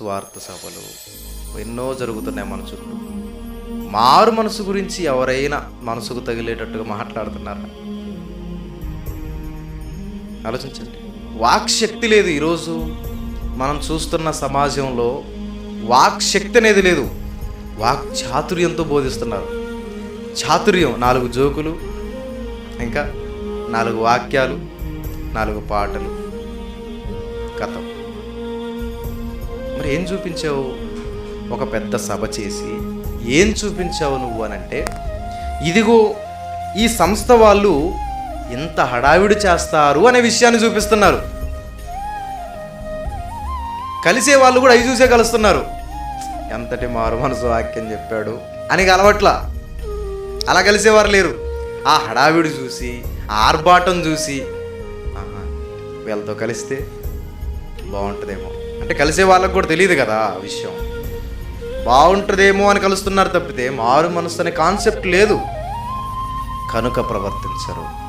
స్వార్థ సభలు. ఎన్నో జరుగుతున్నాయి మన చుట్టూ. మారు మనసు గురించి ఎవరైనా మనసుకు తగిలేటట్టుగా మాట్లాడుతున్నారా? ఆలోచించండి. వాక్శక్తి లేదు ఈరోజు. మనం చూస్తున్న సమాజంలో వాక్శక్తి అనేది లేదు. వాక్ చాతుర్యంతో బోధిస్తున్నారు. చాతుర్యం నాలుగు జోకులు ఇంకా నాలుగు వాక్యాలు నాలుగు పాటలు. కథం. ఏం చూపించావు? ఒక పెద్ద సభ చేసి ఏం చూపించావు నువ్వు అని అంటే ఇదిగో ఈ సంస్థ వాళ్ళు ఇంత హడావిడి చేస్తారు అనే విషయాన్ని చూపిస్తున్నారు. కలిసే వాళ్ళు కూడా అవి చూసే కలుస్తున్నారు. ఎంతటి మారు మనసు వాక్యం చెప్పాడు అని కలవట్లా. అలా కలిసేవారు లేరు. ఆ హడావిడి చూసి ఆర్భాటం చూసి వీళ్ళతో కలిస్తే బాగుంటుందేమో. అంటే కలిసే వాళ్ళకు కూడా తెలియదు కదా ఆ విషయం. బాగుంటుందేమో అని కలుస్తున్నారు తప్పితే మారు మనసు అనే కాన్సెప్ట్ లేదు. కనుక ప్రవర్తించరు.